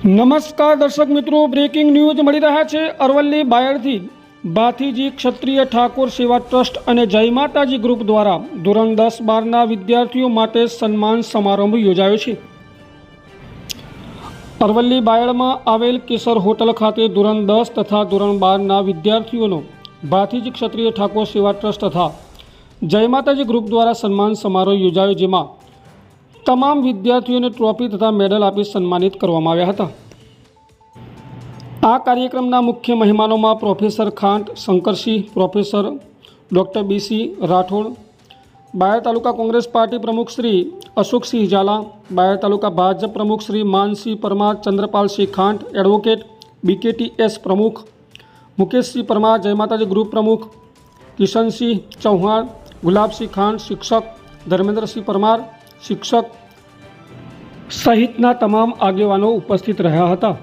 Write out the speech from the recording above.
નમસ્કાર દર્શક મિત્રો બ્રેકિંગ ન્યૂઝ મળી રહ્યા છે અરવલ્લી બાયડથી. ભાથીજી ક્ષત્રિય ઠાકોર સેવા ટ્રસ્ટ અને જય માતાજી ગ્રુપ દ્વારા ધોરણ દસ બારના વિદ્યાર્થીઓ માટે સન્માન સમારંભ યોજાયો છે. અરવલ્લી બાયડમાં આવેલ કેસર હોટલ ખાતે ધોરણ દસ તથા ધોરણ બારના વિદ્યાર્થીઓનો ભાથીજી ક્ષત્રિય ઠાકોર સેવા ટ્રસ્ટ તથા જય માતાજી ગ્રુપ દ્વારા સન્માન સમારોહ યોજાયો, જેમાં તમામ વિદ્યાર્થીઓને ટ્રોફી તથા મેડલ આપી સન્માનિત કરવામાં આવ્યા હતા. આ કાર્યક્રમના મુખ્ય મહેમાનોમાં professor Khant, Shankarsinh professor doctor BC Rathod, Bayad taluka Congress party પ્રમુખ શ્રી અશોકસિંહ ઝાલા, બાયર તાલુકા ભાજપ પ્રમુખ Shri Mansinh Parmar, Chandrapalsinh Khant advocate BKT S પ્રમુખ, મુકેશસિંહ પરમાર, જય માતાજી ગ્રુપ પ્રમુખ, કિશનસિંહ ચૌહાણ, ગુલાબસિંહ ખાંડ શિક્ષક, ધર્મેન્દ્રસિંહ પરમાર, શિક્ષક સહિતના તમામ આગેવાનો ઉપસ્થિત રહ્યા હતા.